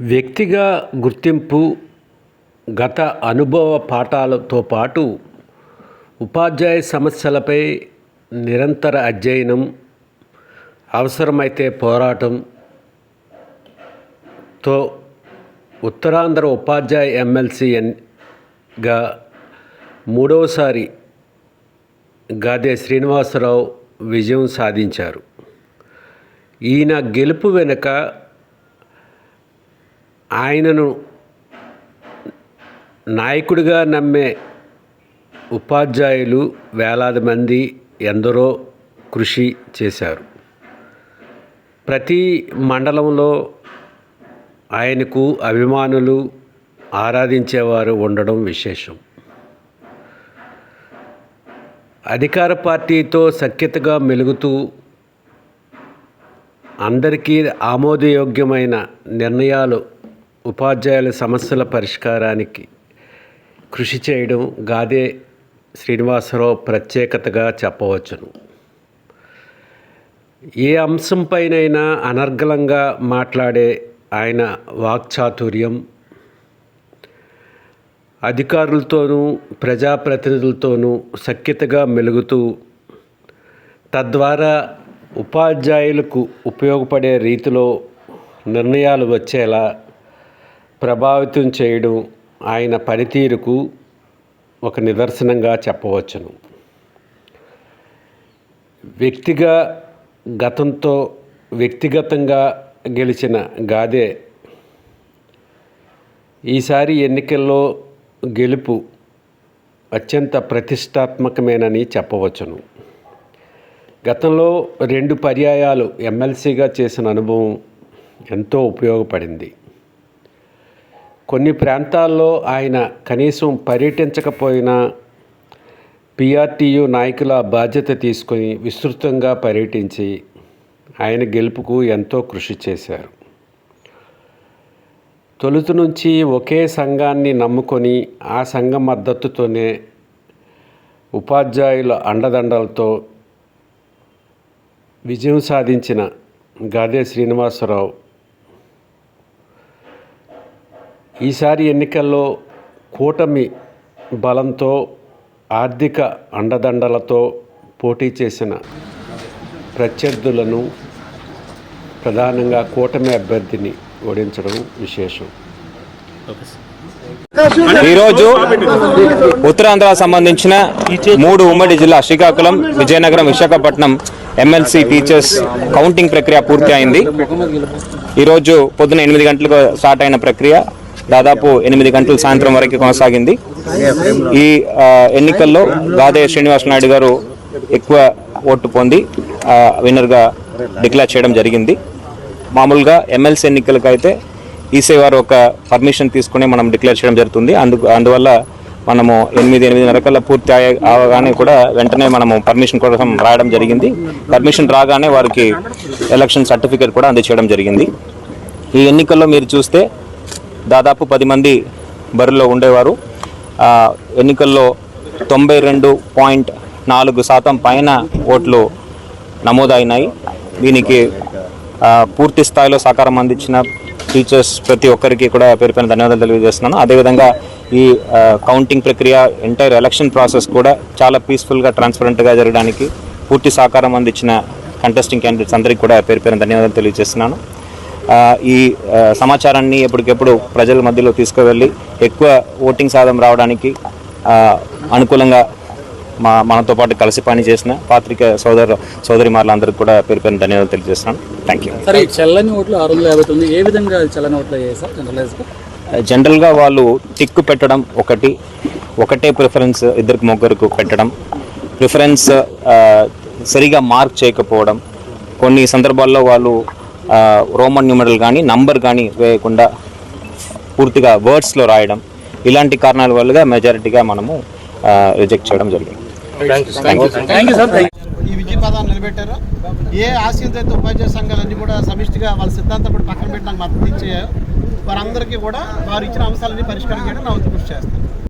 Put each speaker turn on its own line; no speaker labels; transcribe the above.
వ్యక్తిగా గుర్తింపు గత అనుభవ పాఠాలతో పాటు ఉపాధ్యాయ సమస్యలపై నిరంతర అధ్యయనం అవసరమైతే పోరాటంతో ఉత్తరాంధ్ర ఉపాధ్యాయ ఎమ్మెల్సీగా మూడవసారి గాదే శ్రీనివాసరావు విజయం సాధించారు. ఈయన గెలుపు వెనుక ఆయనను నాయకుడిగా నమ్మే ఉపాధ్యాయులు వేలాది మంది ఎందరో కృషి చేశారు. ప్రతి మండలంలో ఆయనకు అభిమానులు ఆరాధించేవారు ఉండడం విశేషం. అధికార పార్టీతో సఖ్యతగా మెలుగుతూ అందరికీ ఆమోదయోగ్యమైన నిర్ణయాలు ఉపాధ్యాయుల సమస్యల పరిష్కారానికి కృషి చేయడం గాదే శ్రీనివాసరావు ప్రత్యేకతగా చెప్పవచ్చును. ఏ అంశంపైనైనా అనర్గళంగా మాట్లాడే ఆయన వాక్చాతుర్యం అధికారులతోనూ ప్రజాప్రతినిధులతోనూ సఖ్యతగా మెలుగుతూ తద్వారా ఉపాధ్యాయులకు ఉపయోగపడే రీతిలో నిర్ణయాలు వచ్చేలా ప్రభావితం చేయడం ఆయన పనితీరుకు ఒక నిదర్శనంగా చెప్పవచ్చును. వ్యక్తిగా గతంతో వ్యక్తిగతంగా గెలిచిన గాదే ఈసారి ఎన్నికల్లో గెలుపు అత్యంత ప్రతిష్టాత్మకమేనని చెప్పవచ్చును. గతంలో రెండు పర్యాయాలు ఎమ్మెల్సీగా చేసిన అనుభవం ఎంతో ఉపయోగపడింది. కొన్ని ప్రాంతాల్లో ఆయన కనీసం పర్యటించకపోయినా పిఆర్టీయు నాయకుల బాధ్యత తీసుకొని విస్తృతంగా పర్యటించి ఆయన గెలుపుకు ఎంతో కృషి చేశారు. తొలుత నుంచి ఒకే సంఘాన్ని నమ్ముకొని ఆ సంఘం మద్దతుతోనే ఉపాధ్యాయుల అండదండలతో విజయం సాధించిన గాదే శ్రీనివాసరావు ఈసారి ఎన్నికల్లో కూటమి బలంతో ఆర్థిక అండదండలతో పోటీ చేసిన ప్రత్యర్థులను ప్రధానంగా కూటమి అభ్యర్థిని ఓడించడం విశేషం.
ఈరోజు ఉత్తరాంధ్ర సంబంధించిన మూడు ఉమ్మడి జిల్లా Srikakulam Vizianagaram Visakhapatnam MLC teachers counting ప్రక్రియ పూర్తి అయింది. ఈరోజు పొద్దున ఎనిమిది గంటలకు స్టార్ట్ అయిన ప్రక్రియ. దాదాపు ఎనిమిది గంటల సాయంత్రం వరకు కొనసాగింది. ఈ ఎన్నికల్లో గాదే శ్రీనివాస నాయుడు గారు ఎక్కువ ఓటు పొంది విన్నర్గా డిక్లేర్ చేయడం జరిగింది. మామూలుగా ఎమ్మెల్సీ ఎన్నికలకైతే ఈసీ వారు ఒక పర్మిషన్ తీసుకుని మనం డిక్లేర్ చేయడం జరుగుతుంది. అందు అందువల్ల మనము ఎనిమిది ఎనిమిదిన్నర కల్లా పూర్తి అయ్యే- అవగానే కూడా వెంటనే మనము పర్మిషన్ కోసం రాయడం జరిగింది. పర్మిషన్ రాగానే వారికి ఎలక్షన్ సర్టిఫికేట్ కూడా అందచేయడం జరిగింది. ఈ ఎన్నికల్లో మీరు చూస్తే దాదాపు పది మంది బరిలో ఉండేవారు. ఎన్నికల్లో తొంభై రెండు పాయింట్ నాలుగు శాతం పైన ఓట్లు నమోదైనాయి. దీనికి పూర్తి స్థాయిలో సహకారం అందించిన టీచర్స్ ప్రతి ఒక్కరికి కూడా పేరు పైన ధన్యవాదాలు తెలియజేస్తున్నాను. అదేవిధంగా ఈ కౌంటింగ్ ప్రక్రియ ఎంటైర్ ఎలక్షన్ ప్రాసెస్ కూడా చాలా పీస్ఫుల్గా ట్రాన్స్పరెంట్గా జరగడానికి పూర్తి సహకారం అందించిన కంటెస్టింగ్ క్యాండిడేట్స్ అందరికీ కూడా పేరు పైన ధన్యవాదాలు తెలియజేస్తున్నాను. ఈ సమాచారాన్ని ఎప్పటికెప్పుడు ప్రజల మధ్యలో తీసుకువెళ్ళి ఎక్కువ ఓటింగ్ శాతం రావడానికి అనుకూలంగా మా మనతో పాటు కలిసి పని చేసిన పాత్రిక సోదరు సోదరి అందరికీ కూడా పేరు పేరు ధన్యవాదాలు తెలియజేస్తున్నాను. థ్యాంక్ యూ
సరే చల్లని ఓట్లు ఆరు వందల యాభై తొమ్మిది ఏ విధంగా చల్లని ఓట్లు అయ్యాయి సార్ జనరలైజ్గా
జనరల్గా వాళ్ళు టిక్కు పెట్టడం ఒకటి ఒకటే ప్రిఫరెన్స్ ఇద్దరికి ముగ్గురికి పెట్టడం ప్రిఫరెన్స్ సరిగా మార్క్ చేయకపోవడం కొన్ని సందర్భాల్లో వాళ్ళు రోమన్ న్యూమరల్ కానీ నంబర్ కానీ వేయకుండా పూర్తిగా వర్డ్స్లో రాయడం ఇలాంటి కారణాల వల్లగా మెజారిటీగా మనము రిజెక్ట్ చేయడం జరిగింది.
ఈ విజయ పదాన్ని నిలబెట్టారు. ఏ ఆశయంతో అయితే ఉపాధ్యాయ సంఘాలన్నీ కూడా సమిష్టిగా వాళ్ళ సిద్ధాంతం కూడా పక్కన పెట్టి నాకు మద్దతు ఇచ్చాయో వారందరికీ కూడా వారు ఇచ్చిన అంశాలన్నీ పరిష్కారం చేయడం నా వంతు కృషి చేస్తాను